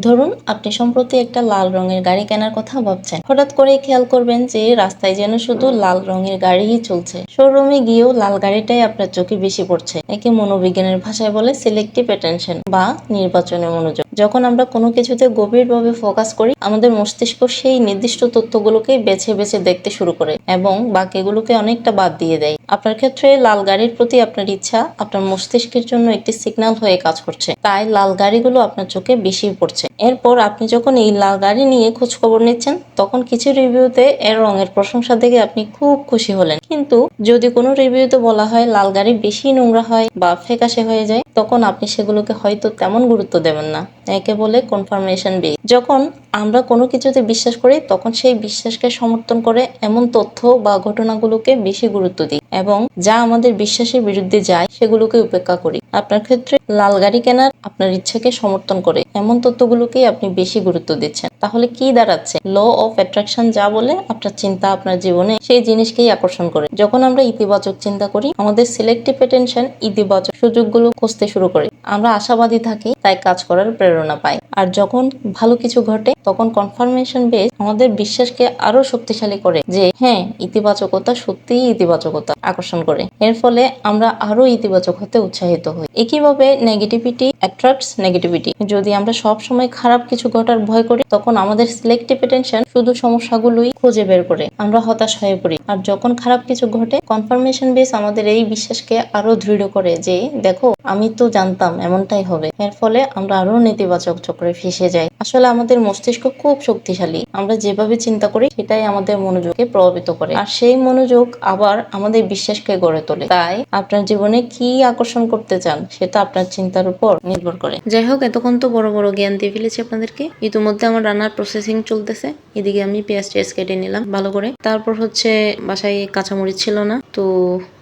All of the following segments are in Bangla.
ধরুন, আপনি সম্প্রতি একটা লাল রঙের গাড়ি কেনার কথা ভাবছেন। হঠাৎ করে খেয়াল করবেন যে, রাস্তায় যেন শুধু লাল রঙের গাড়িই চলছে। শোরুমে গিয়েও লাল গাড়িটাই আপনার চোখে বেশি পড়ছে। একে মনোবিজ্ঞানের ভাষায় বলে সিলেক্টিভ অ্যাটেনশন বা নির্বাচনের মনোযোগ। যখন আমরা কোনো কিছুতে গভীরভাবে ফোকাস করি, আমাদের মস্তিষ্ক সেই নির্দিষ্ট তথ্যগুলোকে বেছে বেছে দেখতে শুরু করে এবং বাকিগুলোকে অনেকটা বাদ দিয়ে দেয়। আপনার ক্ষেত্রে লাল গাড়ির প্রতি আপনার ইচ্ছা আপনার মস্তিষ্কের জন্য একটি সিগন্যাল হয়ে কাজ করছে। তাই লাল গাড়িগুলো আপনার চোখে বেশি পড়ছে। এরপর আপনি যখন এই লাল গাড়ি নিয়ে খোঁজ খবর নিচ্ছেন, তখন কিছু রিভিউতে এর রঙের প্রশংসা দেখে আপনি খুব খুশি হলেন। কিন্তু যদি কোনো রিভিউতে বলা হয় লাল গাড়ি বেশি নোংরা হয় বা ফেকাশে হয়ে যায়, তখন আপনি সেগুলোকে হয়তো তেমন গুরুত্ব দেবেন না। একে বলে কনফার্মেশন বি যখন আমরা কোনো কিছুতে বিশ্বাস করি, তখন সেই বিশ্বাসকে সমর্থন করে এমন তথ্য বা ঘটনাগুলোকে বেশি গুরুত্ব দিই এবং যা আমাদের বিশ্বাসের বিরুদ্ধে যায় সেগুলোকে উপেক্ষা করি। আপনার ক্ষেত্রে লাল গাড়ি কেনার আপনার ইচ্ছাকে সমর্থন করে এমন তথ্যগুলোকেই আপনি বেশি গুরুত্ব দিচ্ছেন। তাহলে কি দাঁড়াচ্ছে? ল অফ অ্যাট্রাকশন যা বলে আপনার চিন্তা আপনার জীবনে সেই জিনিসকেই আকর্ষণ করে। যখন আমরা ইতিবাচক চিন্তা করি, আমাদের সিলেক্টিভ অ্যাটেনশন ইতিবাচক সুযোগগুলো খুঁজতে শুরু করে। আমরা আশাবাদী থাকি, তাই কাজ করার প্রেরণা পাই। আর যখন ভালো কিছু ঘটে, তখন কনফার্মেশন বেস আমাদের বিশ্বাসকে আরও শক্তিশালী করে যে হ্যাঁ ইতিবাচকতা সত্যিই ইতিবাচকতা আকর্ষণ করে। এর ফলে আমরা আরও ইতিবাচক হতে উৎসাহিত হই। একইভাবে নেগেটিভিটি অ্যাট্রাক্টস নেগেটিভিটি যদি আমরা সব সময় খারাপ কিছু ঘটার ভয় করি, তখন আমাদের সিলেক্টিভ অ্যাটেনশন শুধু সমস্যাগুলোই খুঁজে বের করে। আমরা হতাশ হয়ে পড়ি। আর যখন খারাপ কিছু ঘটে কনফার্মেশন বেস আমাদের এই বিশ্বাসকে আরও দৃঢ় করে যে, দেখো, আমি তো জানতাম এমনটাই হবে। এর ফলে আমরা আরও নেতিবাচক চক্রে ফেসে যাই আসলে আমাদের মস্তিষ্ক খুব শক্তিশালী। আমরা যেভাবে চিন্তা করি, সেটাই আমাদের মনোযোগকে প্রভাবিত করে। আর সেই মনোযোগ আবার আমাদের বিশ্বাসকে গড়ে তোলে। তাই আপনার জীবনে কি আকর্ষণ করতে চান, সেটা আপনার চিন্তার উপর নির্ভর করে। যাই হোক, এতক্ষণ তো বড় বড় জ্ঞান দিয়ে ফেলেছি আপনাদেরকে। ইতিমধ্যে আমার রান্নার প্রসেসিং চলতেছে। এদিকে আমি পেঁয়াজ টেয়াজ কেটে নিলাম, ভালো করে। তারপর হচ্ছে বাসায় কাঁচামরিচ ছিল না, তো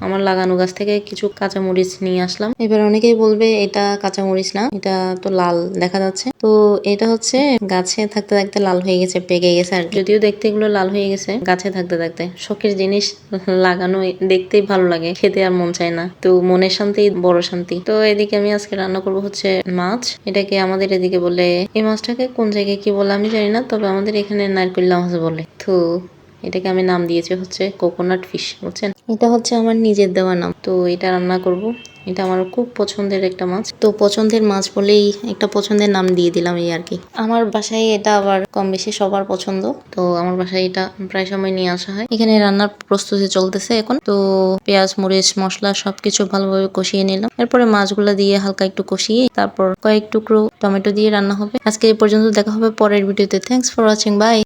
আমার লাগানো গাছ থেকে কিছু কাঁচামরিচ নিয়ে আসলাম। এবার অনেকেই বলবে, এটা কাঁচামরিচ না, এটা তো লাল দেখা যাচ্ছে। তো এটা হচ্ছে গাছে থাকতে থাকতে লাল হয়ে গেছে, পেকে গেছে। আর যদিও দেখতে এগুলো লাল হয়ে গেছে, গাছে থাকতে থাকতে। শখের জিনিস লাগানো দেখতেই ভালো লাগে, খেতে আর মন চায় না। তো মনের শান্তি, বড় শান্তি। তো এদিকে আমি আজকে রান্না করব হচ্ছে মাছ। এটাকে আমাদের এদিকে বলে, এই মাছটাকে কোন জায়গায় কি বলে আমি জানি না, তবে আমাদের এখানে নারকেল্লা মাছ বলে। তো এটাকে আমি নাম দিয়েছি হচ্ছে কোকোনাট ফিশ বুঝছেন? এটা হচ্ছে আমার নিজের দেওয়া নাম। তো এটা রান্না করব। এটা আমার খুব পছন্দের একটা মাছ। তো পছন্দের মাছ বলেই একটা পছন্দের নাম দিয়ে দিলাম এই আর কি আমার বাসায় এটা আবার কম বেশি সবার পছন্দ। তো আমার বাসায় এটা প্রায় সময় নিয়ে আসা হয়। এখানে রান্নার প্রস্তুতি চলতেছে এখন। তো পেঁয়াজ, মরিচ, মশলা সবকিছু ভালোভাবে কষিয়ে নিলাম। এরপরে মাছগুলো দিয়ে হালকা একটু কষিয়ে তারপর কয়েক টুকরো টমেটো দিয়ে রান্না হবে। আজকে এই পর্যন্ত দেখা হবে পরের ভিডিওতে। Thanks for watching by